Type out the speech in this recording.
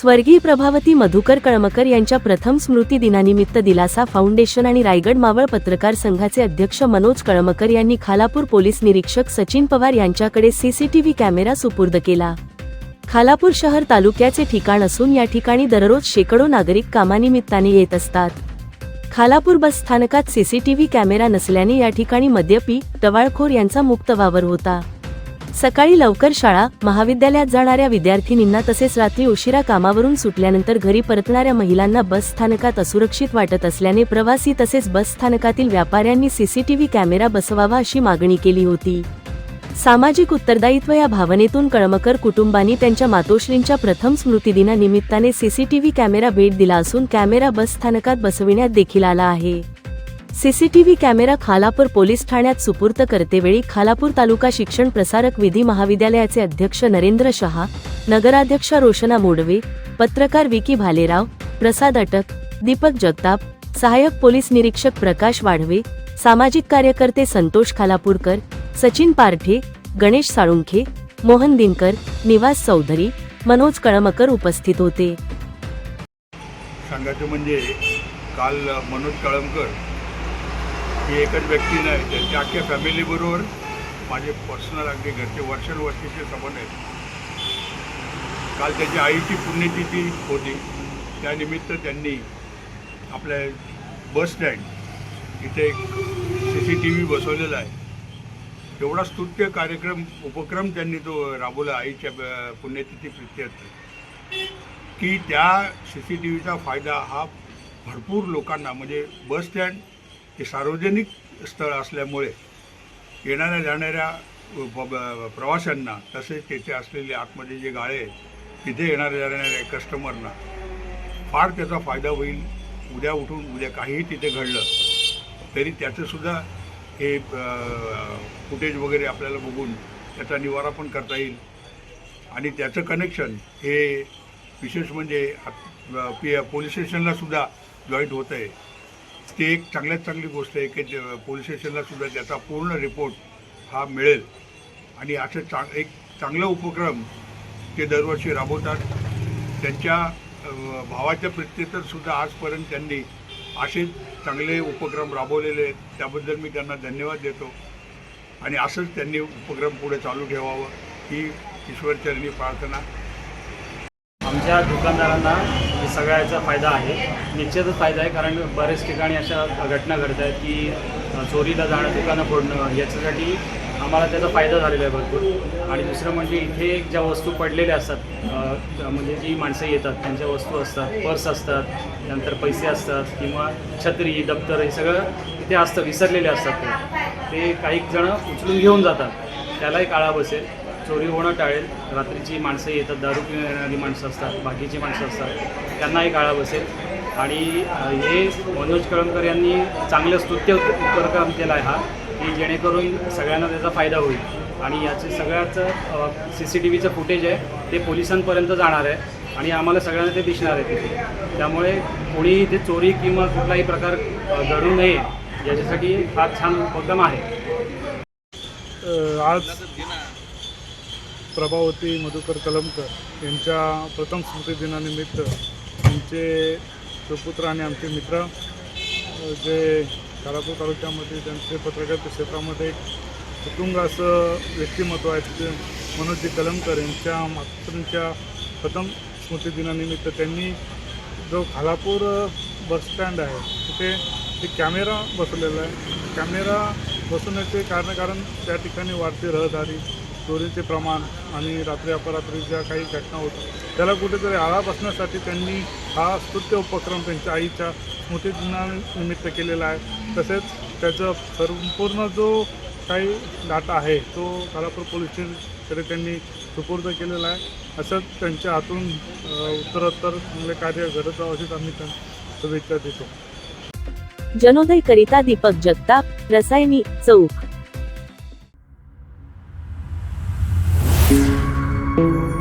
स्वर्गीय प्रभावती मधुकर कळमकर यांच्या प्रथम स्मृती दिनानिमित्त दिलासा फाउंडेशन आणि रायगड मावळ पत्रकार संघाचे अध्यक्ष मनोज कळमकर यांनी खालापूर पोलीस निरीक्षक सचिन पवार यांच्याकडे सीसीटीव्ही कॅमेरा सुपूर्द केला. खालापूर शहर तालुक्याचे ठिकाण असून या ठिकाणी दररोज शेकडो नागरिक कामानिमित्ताने येत असतात. खालापूर बस स्थानकात सीसीटीव्ही कॅमेरा नसल्याने या ठिकाणी मद्यपी टवाळखोर यांचा मुक्त वावर होता. सकाळी लवकर शाळा महाविद्यालयात जाणाऱ्या विद्यार्थिनींना तसेच रात्री उशिरा कामावरून सुटल्यानंतर घरी परतणाऱ्या महिलांना बस स्थानकात असुरक्षित वाटत असल्याने प्रवासी तसेच बस स्थानकातील व्यापाऱ्यांनी सीसीटीव्ही कॅमेरा बसवावा अशी मागणी केली होती. सामाजिक उत्तरदायित्व या भावनेतून कळमकर कुटुंबांनी त्यांच्या मातोश्रींच्या प्रथम स्मृतिदिनानिमित्ताने सीसीटीव्ही कॅमेरा भेट दिला असून कॅमेरा बस स्थानकात बसविण्यात देखील आला आहे. सीसीटीव्ही कॅमेरा खालापूर पोलीस ठाण्यात सुपूर्त करतेवेळी खालापूर तालुका शिक्षण प्रसारक विधी महाविद्यालयाचे अध्यक्ष नरेंद्र शहा नगराध्यक्षा रोशना मोडवे पत्रकार विकी भालेराव प्रसाद अटक दीपक जगताप सहाय्यक पोलीस निरीक्षक प्रकाश वाढवे सामाजिक कार्यकर्ते संतोष खालापूरकर सचिन पारठे गणेश साळुंखे मोहन दिनकर निवास चौधरी मनोज कळमकर उपस्थित होते. सांगायचं म्हणजे काल मनोज कळमकर ही एकच व्यक्ती नाही त्यांच्या अख्ख्या फॅमिलीबरोबर माझे पर्सनल अगदी घरचे वर्षानुवर्षीचे संबंध आहेत. काल त्याची आईची पुण्यतिथी होती. त्यानिमित्त त्यांनी आपल्या बस स्टँड इथे एक सी सी टी व्ही बसवलेला आहे. एवढा स्तुत्य कार्यक्रम उपक्रम त्यांनी तो राबवला आईच्या पुण्यतिथी प्रित्यर्थ की त्या सी सी टी व्हीचा फायदा हा भरपूर लोकांना म्हणजे बस स्टँड हे सार्वजनिक स्थळ असल्यामुळे येणाऱ्या जाणाऱ्या ब- ब- प्रवाशांना तसेच तेथे असलेले आतमध्ये जे गाळे आहेत तिथे येणाऱ्या जाणाऱ्या कस्टमरना फार त्याचा फायदा होईल. उद्या उठून उद्या काहीही तिथे घडलं तरी त्याचंसुद्धा हे फुटेज वगैरे आपल्याला बघून त्याचा निवारा पण करता येईल. आणि त्याचं कनेक्शन हे विशेष म्हणजे पी पोलीस स्टेशनला सुद्धा जॉईंट होतं आहे ती एक चांगल्यात चांगली गोष्ट आहे की पोलीस स्टेशनला सुद्धा त्याचा पूर्ण रिपोर्ट हा मिळेल. आणि असं चांग एक चांगला उपक्रम ते दरवर्षी राबवतात. त्यांच्या भावाच्या प्रत्येतर सुद्धा आजपर्यंत त्यांनी असे चांगले उपक्रम राबवलेले आहेत. त्याबद्दल मी त्यांना धन्यवाद देतो. आणि असंच त्यांनी उपक्रम पुढे चालू ठेवावं ही ईश्वरचरणी प्रार्थना. आमच्या दुकानदारांना हे सगळ्याचा फायदा आहे. निश्चितच फायदा आहे कारण बऱ्याच ठिकाणी अशा घटना घडत आहेत की चोरीला जाणं दुकानं फोडणं याच्यासाठी आम्हाला त्याचा फायदा झालेला आहे भरपूर. आणि दुसरं म्हणजे इथे ज्या वस्तू पडलेल्या असतात म्हणजे जी माणसं येतात त्यांच्या वस्तू असतात पर्स असतात नंतर पैसे असतात किंवा छत्री दप्तर हे सगळं इथे असतं विसरलेले असतात ते. ते काही जणं उचलून घेऊन जातात. त्यालाही काळा बसेल. चोरी होणं टाळेल. रात्रीची माणसं येतात दारू पिऊन येणारी माणसं असतात बाकीची माणसं असतात. त्यांनाही काळा बसेल. आणि हे मनोज कळमकर यांनी चांगलं स्तुत्य उपक्रम केला आहे हा की जेणेकरून सगळ्यांना त्याचा फायदा होईल. आणि याचे सगळ्याचं सी सी टी व्हीचं फुटेज आहे ते पोलिसांपर्यंत जाणार आहे. आणि आम्हाला सगळ्यांना ते दिसणार आहे तिथे. त्यामुळे कोणी इथे चोरी किंवा कुठलाही प्रकार घडू नये याच्यासाठी हा छान उपक्रम आहे. आज प्रभावती मधुकर कलमकर यांच्या प्रथम स्मृतिदिनानिमित्त त्यांचे सुपुत्र आणि आमचे मित्र जे कालापूर तालुक्यामध्ये त्यांचे पत्रकार क्षेत्रामध्ये एक असं व्यक्तिमत्व आहे ते मनोजजी कलमकर यांच्या मातृंच्या प्रथम स्मृतिदिनानिमित्त त्यांनी जो खालापूर बसस्टँड आहे तिथे एक कॅमेरा बसवलेला आहे. कॅमेरा बसवण्याचे कारण कारण त्या ठिकाणी वाढते रहदारी चोरीचे प्रमाण आणि रात्री अपरात्रीच्या काही घटना होत त्याला कुठेतरी आळा बसण्यासाठी त्यांनी हा स्तुत्य उपक्रम त्यांच्या आईच्या स्मृतिदिनानिमित्त केलेला आहे. तसेच त्याचं संपूर्ण जो काही डाटा आहे तो कालापूर पोलीस स्टेशनकडे त्यांनी सुपूर्द केलेला आहे. असंच त्यांच्या हातून उत्तरोत्तर चांगले कार्य घडत जावं अशीच आम्ही शुभेच्छा देतो. जनोदय करिता दीपक जगताप रसायनी चौक. Thank you.